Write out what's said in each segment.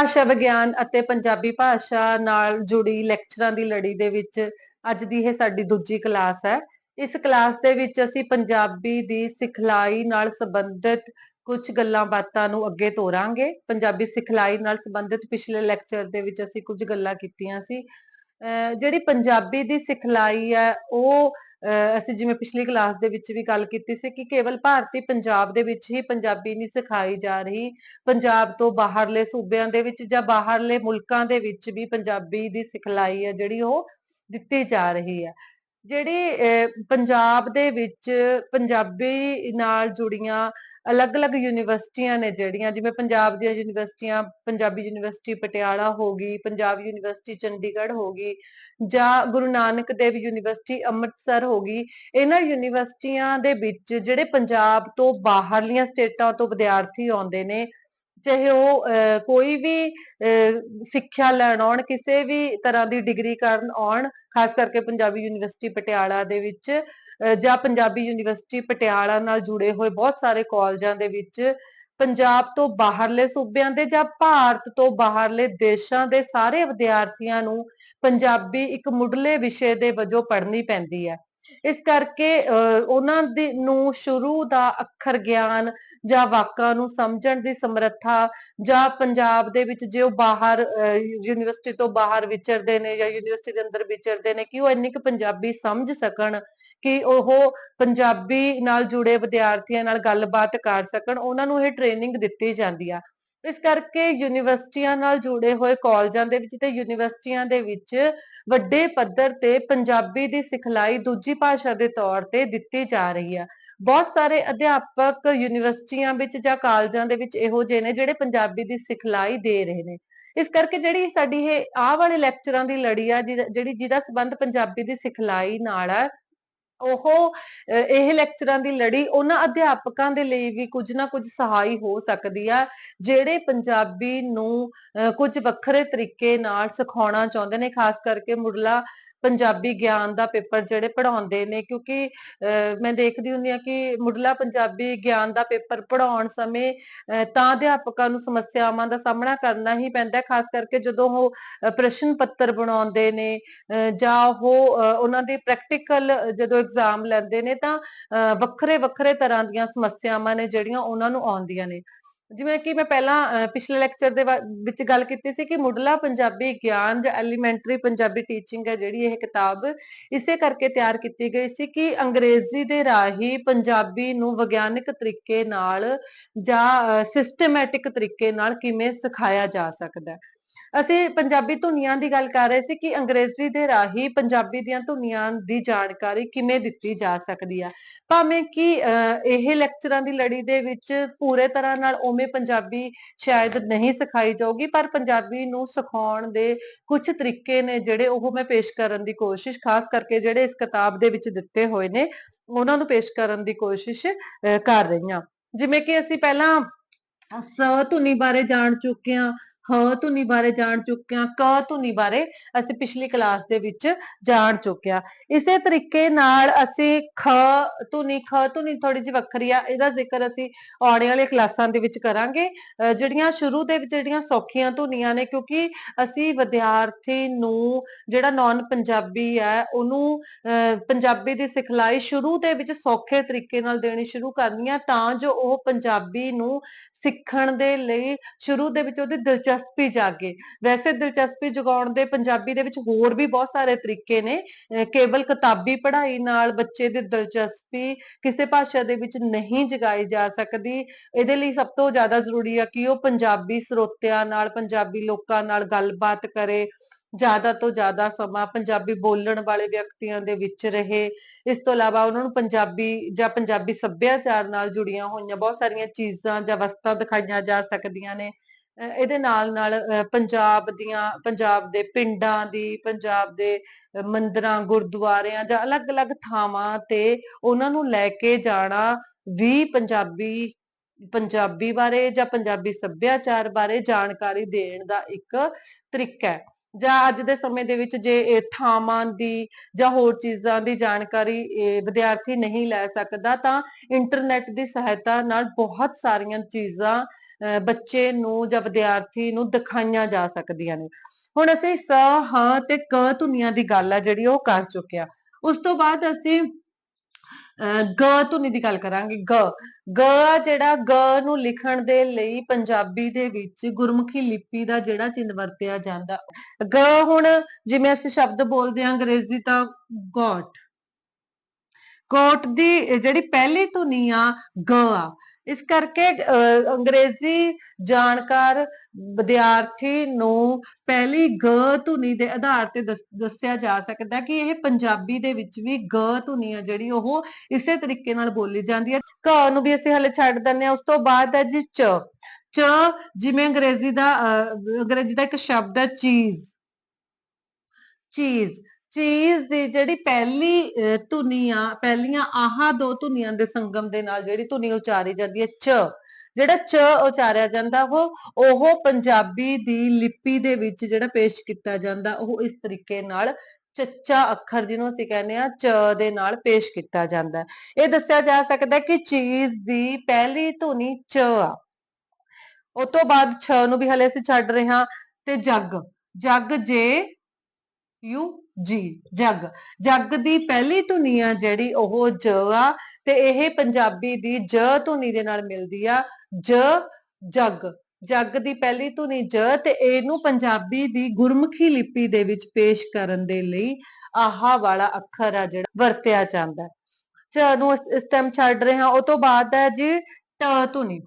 ਭਾਸ਼ਾ ਵਿਗਿਆਨ ਅਤੇ ਪੰਜਾਬੀ ਭਾਸ਼ਾ ਨਾਲ ਜੁੜੀ ਲੈਕਚਰਾਂ ਦੀ ਲੜੀ ਦੇ ਵਿੱਚ ਅੱਜ ਦੀ ਇਹ ਸਾਡੀ ਦੂਜੀ ਕਲਾਸ ਹੈ। ਇਸ ਕਲਾਸ ਦੇ ਵਿੱਚ ਅਸੀਂ ਪੰਜਾਬੀ ਦੀ ਸਿਖਲਾਈ ਨਾਲ ਸੰਬੰਧਿਤ ਕੁਝ ਗੱਲਾਂ ਬਾਤਾਂ ਨੂੰ ਅੱਗੇ ਤੋਰਾਂਗੇ। ਪੰਜਾਬੀ ਸਿਖਲਾਈ ਨਾਲ ਸੰਬੰਧਿਤ ਪਿਛਲੇ ਲੈਕਚਰ ਦੇ ਵਿੱਚ ਅਸੀਂ ਕੁਝ ਗੱਲਾਂ ਕੀਤੀਆਂ ਸੀ। ਜਿਹੜੀ ਪੰਜਾਬੀ ਦੀ ਸਿਖਲਾਈ ਹੈ, ਉਹ ਅਸੀਂ ਜਿਵੇਂ ਪਿਛਲੀ ਕਲਾਸ ਦੇ ਵਿੱਚ ਵੀ ਗੱਲ ਕੀਤੀ ਸੀ ਕਿ ਕੇਵਲ ਭਾਰਤੀ ਪੰਜਾਬ ਦੇ ਵਿੱਚ ਹੀ ਪੰਜਾਬੀ ਨਹੀਂ ਸਿਖਾਈ ਜਾ ਰਹੀ। ਪੰਜਾਬ ਤੋਂ ਬਾਹਰਲੇ ਸੂਬਿਆਂ ਦੇ ਵਿੱਚ ਜਾਂ ਬਾਹਰਲੇ ਮੁਲਕਾਂ ਦੇ ਵਿੱਚ ਵੀ ਪੰਜਾਬੀ ਦੀ ਸਿਖਲਾਈ ਹੈ ਜਿਹੜੀ ਉਹ ਦਿੱਤੀ ਜਾ ਰਹੀ ਹੈ। ਜਿਹੜੀ ਪੰਜਾਬ ਦੇ ਵਿੱਚ ਪੰਜਾਬੀ ਨਾਲ ਜੁੜੀਆਂ ਅਲੱਗ-ਅਲੱਗ ਯੂਨੀਵਰਸਿਟੀਆਂ ਨੇ ਜਿਹੜੀਆਂ, ਜਿਵੇਂ ਪੰਜਾਬ ਦੀਆਂ ਯੂਨੀਵਰਸਿਟੀਆਂ, ਪੰਜਾਬੀ ਯੂਨੀਵਰਸਿਟੀ ਪਟਿਆਲਾ ਹੋ ਗਈ, ਪੰਜਾਬ ਯੂਨੀਵਰਸਿਟੀ ਚੰਡੀਗੜ੍ਹ ਹੋ ਗਈ, ਜਾਂ ਗੁਰੂ ਨਾਨਕ ਦੇਵ ਯੂਨੀਵਰਸਿਟੀ ਅੰਮ੍ਰਿਤਸਰ ਹੋ ਗਈ, ਇਹਨਾਂ ਯੂਨੀਵਰਸਿਟੀਆਂ ਦੇ ਵਿੱਚ ਜਿਹੜੇ ਪੰਜਾਬ ਤੋਂ ਬਾਹਰਲੀਆਂ ਸਟੇਟਾਂ ਤੋਂ ਵਿਦਿਆਰਥੀ ਆਉਂਦੇ ਨੇ, ਚਾਹੇ ਉਹ ਕੋਈ ਵੀ ਸਿੱਖਿਆ ਲੈਣ ਆਉਣ, ਕਿਸੇ ਵੀ ਤਰ੍ਹਾਂ ਦੀ ਡਿਗਰੀ ਕਰਨ ਆਉਣ, ਖਾਸ ਕਰਕੇ ਪੰਜਾਬੀ ਯੂਨੀਵਰਸਿਟੀ ਪਟਿਆਲਾ ਦੇ ਵਿੱਚ ਜਾਂ ਪੰਜਾਬੀ ਯੂਨੀਵਰਸਿਟੀ ਪਟਿਆਲਾ ਨਾਲ ਜੁੜੇ ਹੋਏ ਬਹੁਤ ਸਾਰੇ ਕਾਲਜਾਂ ਦੇ ਵਿੱਚ ਪੰਜਾਬ ਤੋਂ ਬਾਹਰਲੇ ਸੂਬਿਆਂ ਦੇ ਜਾਂ ਭਾਰਤ ਤੋਂ ਬਾਹਰਲੇ ਦੇਸ਼ਾਂ ਦੇ ਸਾਰੇ ਵਿਦਿਆਰਥੀਆਂ ਨੂੰ ਪੰਜਾਬੀ ਇੱਕ ਮੁੱਢਲੇ ਵਿਸ਼ੇ ਦੇ ਵਜੋਂ ਪੜ੍ਹਨੀ ਪੈਂਦੀ ਹੈ। ਇਸ ਕਰਕੇ ਉਹਨਾਂ ਦੀ ਨੂੰ ਸ਼ੁਰੂ ਦਾ ਅੱਖਰ ਗਿਆਨ ਜਾਂ ਵਾਕਾਂ ਨੂੰ ਸਮਝਣ ਦੀ ਸਮਰੱਥਾ ਜਾਂ ਪੰਜਾਬ ਦੇ ਵਿੱਚ ਜੇ ਉਹ ਬਾਹਰ ਯੂਨੀਵਰਸਿਟੀ ਤੋਂ ਬਾਹਰ ਵਿਚਰਦੇ ਨੇ ਜਾਂ ਯੂਨੀਵਰਸਿਟੀ ਦੇ ਅੰਦਰ ਵਿਚਰਦੇ ਨੇ ਕਿ ਉਹ ਇੰਨੀ ਕੁ ਪੰਜਾਬੀ ਸਮਝ ਸਕਣ ਕਿ ਉਹ ਪੰਜਾਬੀ ਨਾਲ ਜੁੜੇ ਵਿਦਿਆਰਥੀਆਂ ਨਾਲ ਗੱਲਬਾਤ ਕਰ ਸਕਣ, ਉਹਨਾਂ ਨੂੰ ਇਹ ਟ੍ਰੇਨਿੰਗ ਦਿੱਤੀ ਜਾਂਦੀ ਆ। ਇਸ ਕਰਕੇ ਯੂਨੀਵਰਸਿਟੀਆਂ ਨਾਲ ਜੁੜੇ ਹੋਏ ਕਾਲਜਾਂ ਦੇ ਵਿੱਚ ਤੇ ਯੂਨੀਵਰਸਿਟੀਆਂ ਦੇ ਵਿੱਚ ਵੱਡੇ ਪੱਧਰ ਤੇ ਪੰਜਾਬੀ ਦੀ ਸਿਖਲਾਈ ਦੂਜੀ ਭਾਸ਼ਾ ਦੇ ਤੌਰ ਤੇ ਦਿੱਤੀ ਜਾ ਰਹੀ ਹੈ ਬਹੁਤ ਸਾਰੇ ਅਧਿਆਪਕ ਯੂਨੀਵਰਸਿਟੀਆਂ ਵਿੱਚ ਜਾਂ ਕਾਲਜਾਂ ਦੇ ਵਿੱਚ ਇਹੋ ਜਿਹੇ ਨੇ ਜਿਹੜੇ ਪੰਜਾਬੀ ਦੀ ਸਿਖਲਾਈ ਦੇ ਰਹੇ ਨੇ। ਇਸ ਕਰਕੇ ਜਿਹੜੀ ਸਾਡੀ ਇਹ ਆਹ ਵਾਲੇ ਲੈਕਚਰਾਂ ਦੀ ਲੜੀ ਆ ਜਿਹੜੀ ਜਿਹਦਾ ਸਬੰਧ ਪੰਜਾਬੀ ਦੀ ਸਿਖਲਾਈ ਨਾਲ ਆ ਉਹ ਇਹ ਲੈਕਚਰਾਂ ਦੀ ਲੜੀ ਉਹਨਾਂ ਅਧਿਆਪਕਾਂ ਦੇ ਲਈ ਵੀ ਕੁਝ ਨਾ ਕੁਝ ਸਹਾਈ ਹੋ ਸਕਦੀ ਆ, ਜਿਹੜੇ ਪੰਜਾਬੀ ਨੂੰ ਕੁਝ ਵੱਖਰੇ ਤਰੀਕੇ ਨਾਲ ਸਿਖਾਉਣਾ ਚਾਹੁੰਦੇ ਨੇ, ਖਾਸ ਕਰਕੇ ਮੁੱਢਲਾ ਪੰਜਾਬੀ ਗਿਆਨ ਦਾ ਪੇਪਰ ਜਿਹੜੇ ਪੜਾਉਂਦੇ ਨੇ, ਕਿਉਂਕਿ ਮੈਂ ਦੇਖਦੀ ਹੁੰਦੀ ਆ ਕਿ ਮੁੱਢਲਾ ਪੰਜਾਬੀ ਗਿਆਨ ਦਾ ਪੇਪਰ ਪੜਾਉਣ ਸਮੇਂ ਤਾਂ ਅਧਿਆਪਕਾਂ ਨੂੰ ਸਮੱਸਿਆਵਾਂ ਦਾ ਸਾਹਮਣਾ ਕਰਨਾ ਹੀ ਪੈਂਦਾ ਖਾਸ ਕਰਕੇ ਜਦੋਂ ਉਹ ਪ੍ਰਸ਼ਨ ਪੱਤਰ ਬਣਾਉਂਦੇ ਨੇ ਜਾਂ ਉਹ ਉਹਨਾਂ ਦੇ ਪ੍ਰੈਕਟੀਕਲ ਜਦੋਂ ਐਗਜ਼ਾਮ ਲੈਂਦੇ ਨੇ ਤਾਂ ਵੱਖਰੇ ਵੱਖਰੇ ਤਰ੍ਹਾਂ ਦੀਆਂ ਸਮੱਸਿਆਵਾਂ ਨੇ ਜਿਹੜੀਆਂ ਉਹਨਾਂ ਨੂੰ ਆਉਂਦੀਆਂ ਨੇ। ਜਿਵੇਂ ਕਿ ਮੈਂ ਪਹਿਲਾਂ ਪਿਛਲੇ ਲੈਕਚਰ ਦੇ ਵਿੱਚ ਗੱਲ ਕੀਤੀ ਸੀ ਕਿ ਮੁੱਢਲਾ ਪੰਜਾਬੀ ਗਿਆਨ ਜਾਂ ਐਲੀਮੈਂਟਰੀ ਪੰਜਾਬੀ ਟੀਚਿੰਗ ਹੈ ਜਿਹੜੀ ਇਹ ਕਿਤਾਬ, ਇਸੇ ਕਰਕੇ ਤਿਆਰ ਕੀਤੀ ਗਈ ਸੀ ਕਿ ਅੰਗਰੇਜ਼ੀ ਦੇ ਰਾਹੀਂ ਪੰਜਾਬੀ ਨੂੰ ਵਿਗਿਆਨਿਕ ਤਰੀਕੇ ਨਾਲ ਜਾਂ ਸਿਸਟਮੈਟਿਕ ਤਰੀਕੇ ਨਾਲ ਕਿਵੇਂ ਸਿਖਾਇਆ ਜਾ ਸਕਦਾ ਹੈ। ਅਸੀਂ ਪੰਜਾਬੀ ਧੁਨੀਆਂ ਦੀ ਗੱਲ ਕਰ ਰਹੇ ਸੀ ਕਿ ਅੰਗਰੇਜ਼ੀ ਦੇ ਰਾਹੀਂ ਪੰਜਾਬੀ ਦੀਆਂ ਧੁਨੀਆਂ ਦੀ ਜਾਣਕਾਰੀ ਕਿਵੇਂ ਦਿੱਤੀ ਜਾ ਸਕਦੀ ਆ। ਭਾਵੇਂ ਕਿ ਇਹ ਲੈਕਚਰਾਂ ਦੀ ਲੜੀ ਦੇ ਵਿੱਚ ਪੂਰੇ ਤਰ੍ਹਾਂ ਨਾਲ ਉਵੇਂ ਪੰਜਾਬੀ ਸ਼ਾਇਦ ਨਹੀਂ ਸਿਖਾਈ ਜਾਊਗੀ, ਪਰ ਪੰਜਾਬੀ ਨੂੰ ਸਿਖਾਉਣ ਦੇ ਕੁਝ ਤਰੀਕੇ ਨੇ ਜਿਹੜੇ ਉਹ ਮੈਂ ਪੇਸ਼ ਕਰਨ ਦੀ ਕੋਸ਼ਿਸ਼, ਖਾਸ ਕਰਕੇ ਜਿਹੜੇ ਇਸ ਕਿਤਾਬ ਦੇ ਵਿੱਚ ਦਿੱਤੇ ਹੋਏ ਨੇ, ਉਹਨਾਂ ਨੂੰ ਪੇਸ਼ ਕਰਨ ਦੀ ਕੋਸ਼ਿਸ਼ ਕਰ ਰਹੀ ਹਾਂ ਜਿਵੇਂ ਕਿ ਅਸੀਂ ਪਹਿਲਾਂ ਸ ਧੁਨੀ ਬਾਰੇ ਜਾਣ ਚੁੱਕੇ ਹਾਂ ਹ ਧੁਨੀ ਬਾਰੇ ਜਾਣ ਚੁੱਕੇ ਹਾਂ, ਕ ਧੁਨੀ ਬਾਰੇ ਅਸੀਂ ਪਿਛਲੀ ਕਲਾਸ ਦੇ ਵਿੱਚ ਜਾਣ ਚੁੱਕੇ ਇਸੇ ਤਰੀਕੇ ਨਾਲ ਅਸੀਂ ਖ, ਧੁਨੀ ਖ, ਧੁਨੀ ਥੋੜੀ ਜਿਹੀ ਵੱਖਰੀ ਆ, ਇਹਦਾ ਜ਼ਿਕਰ ਅਸੀਂ ਆਉਣ ਵਾਲੇ ਕਲਾਸਾਂ ਦੇ ਵਿੱਚ ਕਰਾਂਗੇ। ਜਿਹੜੀਆਂ ਸ਼ੁਰੂ ਦੇ ਵਿੱਚ ਜਿਹੜੀਆਂ ਸੌਖੀਆਂ ਧੁਨੀਆਂ ਨੇ, ਕਿਉਂਕਿ ਅਸੀਂ ਵਿਦਿਆਰਥੀ ਨੂੰ ਜਿਹੜਾ ਨਾਨ ਪੰਜਾਬੀ ਹੈ, ਉਹਨੂੰ ਪੰਜਾਬੀ ਦੀ ਸਿਖਲਾਈ ਸ਼ੁਰੂ ਦੇ ਵਿੱਚ ਸੌਖੇ ਤਰੀਕੇ ਨਾਲ ਦੇਣੀ ਸ਼ੁਰੂ ਕਰਨੀ ਆ ਤਾਂ ਜੋ ਉਹ ਪੰਜਾਬੀ ਨੂੰ ਸਿੱਖਣ ਦੇ ਲਈ ਸ਼ੁਰੂ ਦੇ ਵਿੱਚ ਉਹਦੀ ਦਿਲਚਸਪੀ ਜਾਗੇ। ਵੈਸੇ ਦਿਲਚਸਪੀ ਜਗਾਉਣ ਦੇ ਪੰਜਾਬੀ ਦੇ ਵਿੱਚ ਹੋਰ ਵੀ ਬਹੁਤ ਸਾਰੇ ਤਰੀਕੇ ਨੇ। ਕੇਵਲ ਕਿਤਾਬੀ ਪੜ੍ਹਾਈ ਨਾਲ ਬੱਚੇ ਦੀ ਦਿਲਚਸਪੀ ਕਿਸੇ ਭਾਸ਼ਾ ਦੇ ਵਿੱਚ ਨਹੀਂ ਜਗਾਈ ਜਾ ਸਕਦੀ। ਇਹਦੇ ਲਈ ਸਭ ਤੋਂ ਜ਼ਿਆਦਾ ਜ਼ਰੂਰੀ ਆ ਕਿ ਉਹ ਪੰਜਾਬੀ ਸਰੋਤਿਆਂ ਨਾਲ, ਪੰਜਾਬੀ ਲੋਕਾਂ ਨਾਲ ਗੱਲਬਾਤ ਕਰੇ। ਜ਼ਿਆਦਾ ਤੋਂ ਜ਼ਿਆਦਾ ਸਮਾਂ ਪੰਜਾਬੀ ਬੋਲਣ ਵਾਲੇ ਵਿਅਕਤੀਆਂ ਦੇ ਵਿੱਚ ਰਹੇ। ਇਸ ਤੋਂ ਇਲਾਵਾ ਉਹਨਾਂ ਨੂੰ ਪੰਜਾਬੀ ਜਾਂ ਪੰਜਾਬੀ ਸੱਭਿਆਚਾਰ ਨਾਲ ਜੁੜੀਆਂ ਹੋਈਆਂ ਬਹੁਤ ਸਾਰੀਆਂ ਚੀਜ਼ਾਂ ਜਾਂ ਵਸਤਾਂ ਦਿਖਾਈਆਂ ਜਾ ਸਕਦੀਆਂ ਨੇ। ਇਹਦੇ ਨਾਲ ਨਾਲ ਪੰਜਾਬ ਦੀਆਂ, ਪੰਜਾਬ ਦੇ ਪਿੰਡਾਂ ਦੀ, ਪੰਜਾਬ ਦੇ ਮੰਦਰਾਂ, ਗੁਰਦੁਆਰਿਆਂ ਜਾਂ ਅਲੱਗ-ਅਲੱਗ ਥਾਵਾਂ ਤੇ ਉਹਨਾਂ ਨੂੰ ਲੈ ਕੇ ਜਾਣਾ ਵੀ ਪੰਜਾਬੀ ਪੰਜਾਬੀ ਬਾਰੇ ਜਾਂ ਪੰਜਾਬੀ ਸੱਭਿਆਚਾਰ ਬਾਰੇ ਜਾਣਕਾਰੀ ਦੇਣ ਦਾ ਇੱਕ ਤਰੀਕਾ ਹੈ। ਜਾਂ ਅੱਜ ਦੇ ਸਮੇਂ ਦੇ ਵਿੱਚ ਜੇ ਥਾਵਾਂ ਦੀ ਜਾਂ ਹੋਰ ਚੀਜ਼ਾਂ ਦੀ ਜਾਣਕਾਰੀ ਵਿਦਿਆਰਥੀ ਨਹੀਂ ਲੈ ਸਕਦਾ, ਤਾਂ ਇੰਟਰਨੈਟ ਦੀ ਸਹਾਇਤਾ ਨਾਲ ਬਹੁਤ ਸਾਰੀਆਂ ਚੀਜ਼ਾਂ, ਅਹ ਬੱਚੇ ਨੂੰ ਜਾਂ ਵਿਦਿਆਰਥੀ ਨੂੰ ਦਿਖਾਈਆਂ ਜਾ ਸਕਦੀਆਂ ਨੇ। ਹੁਣ ਅਸੀਂ ਸ, ਹ ਤੇ ਕ ਧੁਨੀਆਂ ਦੀ ਗੱਲ ਆ ਜਿਹੜੀ ਉਹ ਕਰ ਚੁੱਕਿਆ ਉਸ ਤੋਂ ਬਾਅਦ ਅਸੀਂ ਗ ਧੁਨੀ ਦੀ ਗੱਲ ਕਰਾਂਗੇ, ਗ। ਗ ਜਿਹੜਾ ਗ ਨੂੰ ਲਿਖਣ ਦੇ ਲਈ ਪੰਜਾਬੀ ਦੇ ਵਿੱਚ ਗੁਰਮੁਖੀ ਲਿਪੀ ਦਾ ਜਿਹੜਾ ਚਿੰਨ੍ਹ ਵਰਤਿਆ ਜਾਂਦਾ, ਗ ਹੁਣ ਜਿਵੇਂ ਅਸੀਂ ਸ਼ਬਦ ਬੋਲਦੇ ਹਾਂ ਅੰਗਰੇਜ਼ੀ ਤਾਂ ਗੋਟ। ਗੋਟ ਦੀ ਜਿਹੜੀ ਪਹਿਲੀ ਧੁਨੀ ਆ, ਗ ਆ। ਇਸ ਕਰਕੇ ਅੰਗਰੇਜ਼ੀ ਜਾਣਕਾਰ ਵਿਦਿਆਰਥੀ ਨੂੰ ਪਹਿਲੀ ਗ ਧੁਨੀ ਦੇ ਆਧਾਰ ਤੇ ਦੱਸਿਆ ਜਾ ਸਕਦਾ ਕਿ ਇਹ ਪੰਜਾਬੀ ਦੇ ਵਿੱਚ ਵੀ ਗ ਧੁਨੀ ਆ ਜਿਹੜੀ ਉਹ ਇਸੇ ਤਰੀਕੇ ਨਾਲ ਬੋਲੀ ਜਾਂਦੀ ਹੈ ਕ ਨੂੰ ਵੀ ਅਸੀਂ ਹਲੇ ਛੱਡ ਦਿੰਦੇ ਹਾਂ। ਉਸ ਤੋਂ ਬਾਅਦ ਹੈ ਜੀ ਚ। ਚ ਜਿਵੇਂ ਅੰਗਰੇਜ਼ੀ ਦਾ ਅਹ, ਅੰਗਰੇਜ਼ੀ ਦਾ ਇੱਕ ਸ਼ਬਦ ਹੈ ਚੀਜ਼। ਚੀਜ਼। ਚੀਜ਼ ਦੀ ਜਿਹੜੀ ਪਹਿਲੀ ਅਹ, ਧੁਨੀ ਆ ਪਹਿਲੀਆਂ ਆਹਾ ਦੋ ਧੁਨੀਆਂ ਦੇ ਸੰਗਮ ਦੇ ਨਾਲ ਜਿਹੜੀ ਧੁਨੀ ਉਚਾਰੀ ਜਾਂਦੀ ਹੈ ਚ। ਜਿਹੜਾ ਚ ਉਚਾਰਿਆ ਜਾਂਦਾ ਉਹ ਉਹ ਪੰਜਾਬੀ ਦੀ ਲਿਪੀ ਦੇ ਵਿੱਚ ਜਿਹੜਾ ਪੇਸ਼ ਕੀਤਾ ਜਾਂਦਾ ਉਹ ਇਸ ਤਰੀਕੇ ਨਾਲ ਚੱਚਾ ਅੱਖਰ ਜਿਹਨੂੰ ਅਸੀਂ ਕਹਿੰਦੇ ਆ ਚ ਦੇ ਨਾਲ ਪੇਸ਼ ਕੀਤਾ ਜਾਂਦਾ ਇਹ ਦੱਸਿਆ ਜਾ ਸਕਦਾ ਕਿ ਚੀਜ਼ ਦੀ ਪਹਿਲੀ ਧੁਨੀ ਚ ਆ। ਉਸ ਤੋਂ ਬਾਅਦ ਛ ਨੂੰ ਵੀ ਹਲੇ ਅਸੀਂ ਛੱਡ ਰਹੇ ਹਾਂ ਤੇ ਜੱਗ। ਜੱਗ ਜੇ ਯੂ ਜੀ, ਜੱਗ। ਜੱਗ ਦੀ ਪਹਿਲੀ ਧੁਨੀ ਆ ਜਿਹੜੀ ਉਹ ਜ ਆ ਤੇ ਇਹ ਪੰਜਾਬੀ ਦੀ ਜ ਧੁਨੀ ਦੇ ਨਾਲ ਮਿਲਦੀ ਆ, ਜ, ਜੱਗ। ਜੱਗ ਦੀ ਪਹਿਲੀ ਧੁਨੀ ਜ ਤੇ ਇਹਨੂੰ ਪੰਜਾਬੀ ਦੀ ਗੁਰਮੁਖੀ ਲਿਪੀ ਦੇ ਵਿੱਚ ਪੇਸ਼ ਕਰਨ ਦੇ ਲਈ ਆਹਾ ਵਾਲਾ ਅੱਖਰ ਆ ਜਿਹੜਾ ਵਰਤਿਆ ਜਾਂਦਾ। ਹੈ ਚ ਨੂੰ ਇਸ- ਇਸ ਟਾਈਮ ਛੱਡ ਰਹੇ ਹਾਂ, ਉਹ ਤੋਂ ਬਾਅਦ ਹੈ ਜੀ ਟ ਧੁਨੀ।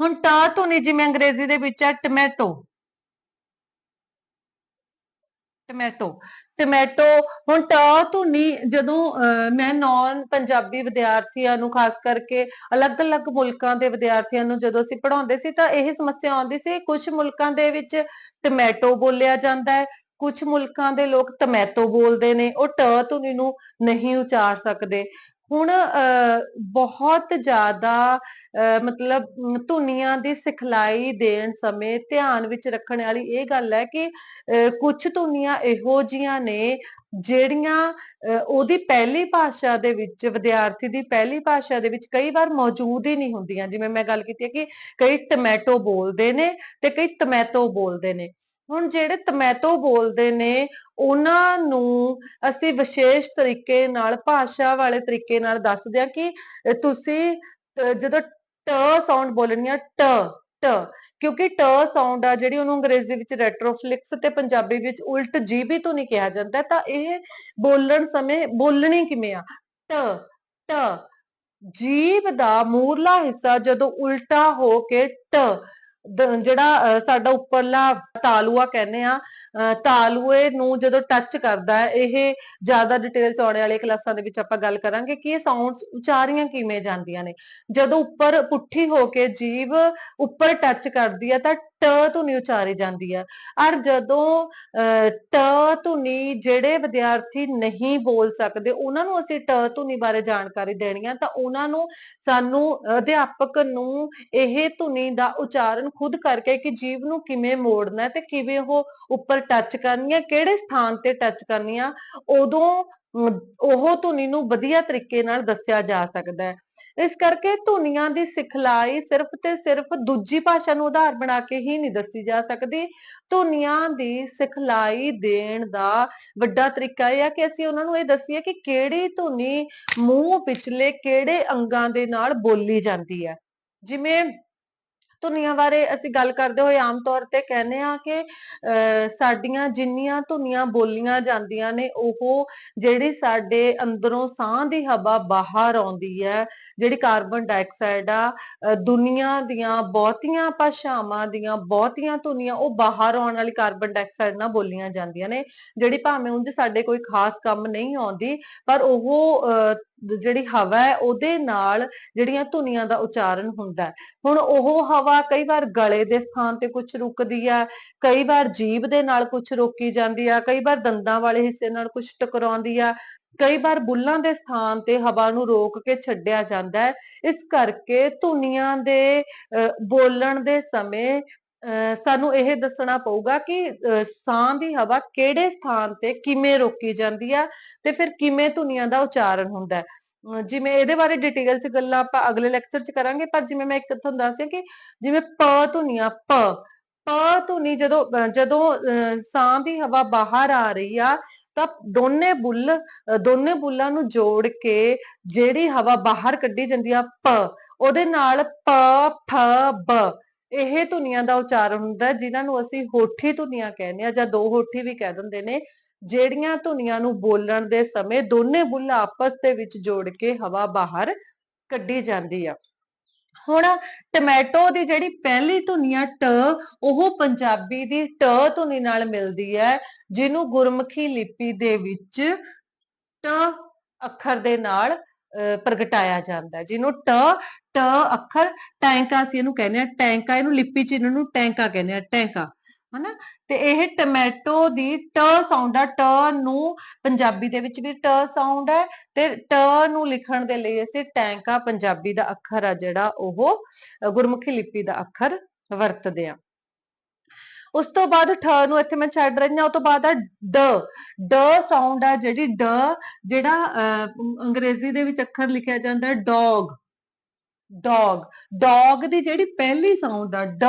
ਹੁਣ ਟ ਧੁਨੀ ਜਿਵੇਂ ਅੰਗਰੇਜ਼ੀ ਦੇ ਵਿੱਚ ਹੈ, ਟਮੈਟੋ। ਟਮੈਟੋ ਟਮੈਟੋ ਹੁਣ ਟ ਧੁਨੀ ਜਦੋਂ ਮੈਂ ਨੌਨ ਪੰਜਾਬੀ ਵਿਦਿਆਰਥੀਆਂ ਨੂੰ ਖਾਸ ਕਰਕੇ ਅਲੱਗ-ਅਲੱਗ ਮੁਲਕਾਂ ਦੇ ਵਿਦਿਆਰਥੀਆਂ ਨੂੰ ਜਦੋਂ ਅਸੀਂ ਪੜ੍ਹਾਉਂਦੇ ਸੀ ਤਾਂ ਇਹ ਸਮੱਸਿਆ ਆਉਂਦੀ ਸੀ ਕੁਝ ਮੁਲਕਾਂ ਦੇ ਵਿੱਚ ਟਮੈਟੋ ਬੋਲਿਆ ਜਾਂਦਾ ਹੈ ਕੁਝ ਮੁਲਕਾਂ ਦੇ ਲੋਕ ਟਮੈਟੋ ਬੋਲਦੇ ਨੇ, ਉਹ ਟ ਧੁਨੀ ਨੂੰ ਨਹੀਂ ਉਚਾਰ ਸਕਦੇ। ਹੁਣ ਬਹੁਤ ਜ਼ਿਆਦਾ ਮਤਲਬ ਧੁਨੀਆਂ ਦੀ ਸਿਖਲਾਈ ਦੇਣ ਸਮੇਂ ਧਿਆਨ ਵਿੱਚ ਰੱਖਣ ਵਾਲੀ ਇਹ ਗੱਲ ਹੈ ਕਿ ਕੁਝ ਧੁਨੀਆਂ ਇਹੋ ਜੀਆਂ ਨੇ ਜਿਹੜੀਆਂ ਉਹਦੀ ਪਹਿਲੀ ਭਾਸ਼ਾ ਦੇ ਵਿੱਚ, ਵਿਦਿਆਰਥੀ ਦੀ ਪਹਿਲੀ ਭਾਸ਼ਾ ਦੇ ਵਿੱਚ ਕਈ ਵਾਰ ਮੌਜੂਦ ਹੀ ਨਹੀਂ ਹੁੰਦੀਆਂ। ਜਿਵੇਂ ਮੈਂ ਗੱਲ ਕੀਤੀ ਹੈ ਕਿ ਕਈ ਟਮੈਟੋ ਬੋਲਦੇ ਨੇ ਤੇ ਕਈ ਟਮੈਟੋ ਬੋਲਦੇ ਨੇ। ਹੁਣ ਜਿਹੜੇ ਟਮੈਟੋ ਬੋਲਦੇ ਨੇ ਉਹਨਾਂ ਨੂੰ ਅਸੀਂ ਵਿਸ਼ੇਸ਼ ਤਰੀਕੇ ਨਾਲ, ਭਾਸ਼ਾ ਵਾਲੇ ਤਰੀਕੇ ਨਾਲ ਦੱਸਦੇ ਹਾਂ ਕਿ ਤੁਸੀਂ ਜਦੋਂ ਟ ਸਾਊਂਡ ਬੋਲਣੀ ਆ, ਟ ਟ, ਕਿਉਂਕਿ ਟ ਸਾਊਂਡ ਆ ਜਿਹੜੀ ਉਹਨੂੰ ਅੰਗਰੇਜ਼ੀ ਵਿੱਚ ਰੈਟਰੋਫਲਿਕਸ ਤੇ ਪੰਜਾਬੀ ਵਿੱਚ ਉਲਟ ਜੀਬੀ ਤੋਂ ਨਹੀਂ ਕਿਹਾ ਜਾਂਦਾ, ਤਾਂ ਇਹ ਬੋਲਣ ਸਮੇਂ ਬੋਲਣੀ ਕਿਵੇਂ ਆ? ਟ ਟ, ਜੀਭ ਦਾ ਮੂਰਲਾ ਹਿੱਸਾ ਜਦੋਂ ਉਲਟਾ ਹੋ ਕੇ ਟ ਜਿਹੜਾ ਸਾਡਾ ਉੱਪਰਲਾ ਤਾਲੂਆ ਕਹਿੰਦੇ ਆ ਤਾਲੂਏ ਨੂੰ ਜਦੋਂ ਟੱਚ ਕਰਦਾ ਹੈ, ਇਹ ਜ਼ਿਆਦਾ ਡਿਟੇਲ ਚ ਵਾਲੇ ਕਲਾਸਾਂ ਦੇ ਵਿੱਚ ਆਪਾਂ ਗੱਲ ਕਰਾਂਗੇ ਕਿ ਇਹ ਸਾਊਂਡਸ ਉਚਾਰੀਆਂ ਕਿਵੇਂ ਜਾਂਦੀਆਂ ਨੇ। ਜਦੋਂ ਉੱਪਰ ਪੁੱਠੀ ਹੋ ਕੇ ਜੀਭ ਉੱਪਰ ਟੱਚ ਕਰਦੀ ਹੈ, ਤਾਂ ਟ ਧੁਨੀ ਉਚਾਰੀ ਜਾਂਦੀ ਹੈ। ਔਰ ਜਦੋਂ ਟ ਧੁਨੀ ਜਿਹੜੇ ਵਿਦਿਆਰਥੀ ਨਹੀਂ ਬੋਲ ਸਕਦੇ, ਉਹਨਾਂ ਨੂੰ ਅਸੀਂ ਟ ਧੁਨੀ ਬਾਰੇ ਜਾਣਕਾਰੀ ਦੇਣੀ ਆ, ਤਾਂ ਉਹਨਾਂ ਨੂੰ ਸਾਨੂੰ ਅਧਿਆਪਕ ਨੂੰ ਇਹ ਧੁਨੀ ਦਾ ਉਚਾਰਨ ਖੁਦ ਕਰਕੇ ਕਿ ਜੀਭ ਨੂੰ ਕਿਵੇਂ ਮੋੜਨਾ ਤੇ ਕਿਵੇਂ ਉਹ ਉੱਪਰ ਟੱਚ ਕਰਨੀ ਹੈ ਕਿਹੜੇ ਸਥਾਨ ਤੇ ਟੱਚ ਕਰਨੀ ਆ ਉਦੋਂ ਉਹ ਧੁਨੀ ਨੂੰ ਵਧੀਆ ਤਰੀਕੇ ਨਾਲ ਦੱਸਿਆ ਜਾ ਸਕਦਾ ਹੈ। ਇਸ ਕਰਕੇ ਧੁਨੀਆਂ ਦੀ ਸਿਖਲਾਈ ਸਿਰਫ ਤੇ ਸਿਰਫ ਦੂਜੀ ਭਾਸ਼ਾ ਨੂੰ ਆਧਾਰ ਬਣਾ ਕੇ ਹੀ ਨਹੀਂ ਦੱਸੀ ਜਾ ਸਕਦੀ। ਧੁਨੀਆਂ ਦੀ ਸਿਖਲਾਈ ਦੇਣ ਦਾ ਵੱਡਾ ਤਰੀਕਾ ਇਹ ਹੈ ਕਿ ਅਸੀਂ ਉਹਨਾਂ ਨੂੰ ਇਹ ਦੱਸੀਏ ਕਿ ਕਿਹੜੀ ਧੁਨੀ ਮੂੰਹ ਪਿਛਲੇ ਕਿਹੜੇ ਅੰਗਾਂ ਦੇ ਨਾਲ ਬੋਲੀ ਜਾਂਦੀ ਹੈ। ਜਿਵੇਂ ਧੁਨੀਆਂ ਬਾਰੇ ਅਸੀਂ ਗੱਲ ਕਰਦੇ ਹੋਏ ਆਮ ਤੌਰ ਤੇ ਕਹਿੰਦੇ ਆ ਕਿ ਸਾਡੀਆਂ ਜਿੰਨੀਆਂ ਧੁਨੀਆਂ ਬੋਲੀਆਂ ਜਾਂਦੀਆਂ ਨੇ ਉਹ ਜਿਹੜੀ ਸਾਡੇ ਅੰਦਰੋਂ ਸਾਹ ਦੀ ਹਵਾ ਬਾਹਰ ਆਉਂਦੀ ਹੈ ਜਿਹੜੀ ਕਾਰਬਨ ਡਾਈਆਕਸਾਈਡ ਆ ਅਹ, ਦੁਨੀਆ ਦੀਆਂ ਬਹੁਤੀਆਂ ਭਾਸ਼ਾਵਾਂ ਦੀਆਂ ਬਹੁਤੀਆਂ ਧੁਨੀਆਂ ਉਹ ਬਾਹਰ ਆਉਣ ਵਾਲੀ ਕਾਰਬਨ ਡਾਈਆਕਸਾਈਡ ਨਾਲ ਬੋਲੀਆਂ ਜਾਂਦੀਆਂ ਨੇ ਜਿਹੜੀ ਭਾਵੇਂ ਉਂਝ ਸਾਡੇ ਕੋਈ ਖਾਸ ਕੰਮ ਨਹੀਂ ਆਉਂਦੀ ਪਰ ਉਹ ਅਹ, ਜਿਹੜੀ ਹਵਾ ਹੈ ਉਹਦੇ ਨਾਲ ਜਿਹੜੀਆਂ ਧੁਨੀਆਂ ਦਾ ਉਚਾਰਨ ਹੁੰਦਾ ਹੈ। ਹੁਣ ਉਹ ਹਵਾ ਕਈ ਵਾਰ ਗਲੇ ਦੇ ਸਥਾਨ ਤੇ ਕੁਝ ਰੁਕਦੀ ਆ ਕਈ ਵਾਰ ਜੀਭ ਦੇ ਨਾਲ ਕੁਝ ਰੋਕੀ ਜਾਂਦੀ ਆ ਕਈ ਵਾਰ ਦੰਦਾਂ ਵਾਲੇ ਹਿੱਸੇ ਨਾਲ ਕੁਝ ਟਕਰਾਉਂਦੀ ਆ ਕਈ ਵਾਰ ਬੁੱਲਾਂ ਦੇ ਸਥਾਨ ਤੇ ਹਵਾ ਨੂੰ ਰੋਕ ਕੇ ਛੱਡਿਆ ਜਾਂਦਾ ਹੈ। ਇਸ ਕਰਕੇ ਧੁਨੀਆਂ ਦੇ ਅਹ, ਬੋਲਣ ਦੇ ਸਮੇਂ ਸਾਨੂੰ ਇਹ ਦੱਸਣਾ ਪਊਗਾ ਕਿ ਸਾਹ ਦੀ ਹਵਾ ਕਿਹੜੇ ਸਥਾਨ ਤੇ ਕਿਵੇਂ ਰੋਕੀ ਜਾਂਦੀ ਆ ਤੇ ਫਿਰ ਕਿਵੇਂ ਧੁਨੀਆਂ ਦਾ ਉਚਾਰਨ ਹੁੰਦਾ ਹੈ। ਜਿਵੇਂ ਇਹਦੇ ਬਾਰੇ ਡਿਟੇਲ ਚ ਗੱਲਾਂ ਆਪਾਂ ਅਗਲੇ ਲੈਕਚਰ ਚ ਕਰਾਂਗੇ, ਪਰ ਜਿਵੇਂ ਮੈਂ ਇੱਕ ਤੁਹਾਨੂੰ ਦੱਸਦੀ ਕਿ ਜਿਵੇਂ ਪ ਧੁਨੀਆਂ, ਪ ਪ ਧੁਨੀ ਜਦੋਂ, ਅਹ ਜਦੋਂ, ਅਹ ਸਾਹ ਦੀ ਹਵਾ ਬਾਹਰ ਆ ਰਹੀ ਆ, ਤਾਂ ਦੋਨੇ ਬੁੱਲ ਦੋਨੇ ਬੁੱਲਾਂ ਨੂੰ ਜੋੜ ਕੇ ਜਿਹੜੀ ਹਵਾ ਬਾਹਰ ਕੱਢੀ ਜਾਂਦੀ ਆ, ਪ, ਉਹਦੇ ਨਾਲ ਪ ਫ ਬ ਇਹ ਧੁਨੀਆਂ ਦਾ ਉਚਾਰਨ ਹੁੰਦਾ ਹੈ, ਜਿਨ੍ਹਾਂ ਨੂੰ ਅਸੀਂ ਹੋਠੀ ਧੁਨੀਆਂ ਕਹਿੰਦੇ ਆ ਜਾਂ ਦੋ ਹੋਠੀ ਵੀ ਕਹਿ ਦਿੰਦੇ ਨੇ ਜਿਹੜੀਆਂ ਧੁਨੀਆਂ ਨੂੰ ਬੋਲਣ ਦੇ ਸਮੇਂ ਦੋਨੇ ਬੁੱਲ ਆਪਸ ਦੇ ਵਿੱਚ ਜੋੜ ਕੇ ਹਵਾ ਬਾਹਰ ਕੱਢੀ ਜਾਂਦੀ ਆ। ਹੁਣ ਟਮੈਟੋ ਦੀ ਜਿਹੜੀ ਪਹਿਲੀ ਧੁਨੀ ਆ ਟ ਉਹ ਪੰਜਾਬੀ ਦੀ ਟ ਧੁਨੀ ਨਾਲ ਮਿਲਦੀ ਹੈ ਜਿਹਨੂੰ ਗੁਰਮੁਖੀ ਲਿਪੀ ਦੇ ਵਿੱਚ ਟ ਅੱਖਰ ਦੇ ਨਾਲ ਪ੍ਰਗਟਾਇਆ ਜਾਂਦਾ ਹੈ। ਜਿਹਨੂੰ ਟ ਟ ਅੱਖਰ ਟੈਂਕਾ ਅਸੀਂ ਇਹਨੂੰ ਕਹਿੰਦੇ ਆ ਟੈਂਕਾ ਇਹਨੂੰ ਲਿਪੀ ਚ ਇਹਨਾਂ ਨੂੰ ਟੈਂਕਾ ਕਹਿੰਦੇ ਆ ਟੈਂਕਾ। ਹਨਾ? ਤੇ ਇਹ ਟਮੈਟੋ ਦੀ ਟ ਸਾਊਂਡ ਆ। ਟ ਨੂੰ ਪੰਜਾਬੀ ਦੇ ਵਿੱਚ ਵੀ ਟ ਸਾਊਂਡ ਹੈ ਤੇ ਟ ਨੂੰ ਲਿਖਣ ਦੇ ਲਈ ਅਸੀਂ ਟੈਂਕਾ ਪੰਜਾਬੀ ਦਾ ਅੱਖਰ ਆ ਜਿਹੜਾ ਉਹ ਗੁਰਮੁਖੀ ਲਿਪੀ ਦਾ ਅੱਖਰ ਵਰਤਦੇ ਆ ਉਸ ਤੋਂ ਬਾਅਦ ਠ ਨੂੰ ਇੱਥੇ ਮੈਂ ਛੱਡ ਰਹੀ ਹਾਂ ਉਹ ਤੋਂ ਬਾਅਦ ਆ ਡ। ਡ ਸਾਊਂਡ ਆ ਜਿਹੜੀ ਡ ਜਿਹੜਾ ਅ, ਅੰਗਰੇਜ਼ੀ ਦੇ ਵਿੱਚ ਅੱਖਰ ਲਿਖਿਆ ਜਾਂਦਾ ਹੈ ਡੌਗ। ਡੌਗ। ਡੌਗ ਦੀ ਜਿਹੜੀ ਪਹਿਲੀ ਸਾਊਂਡ ਆ ਡ।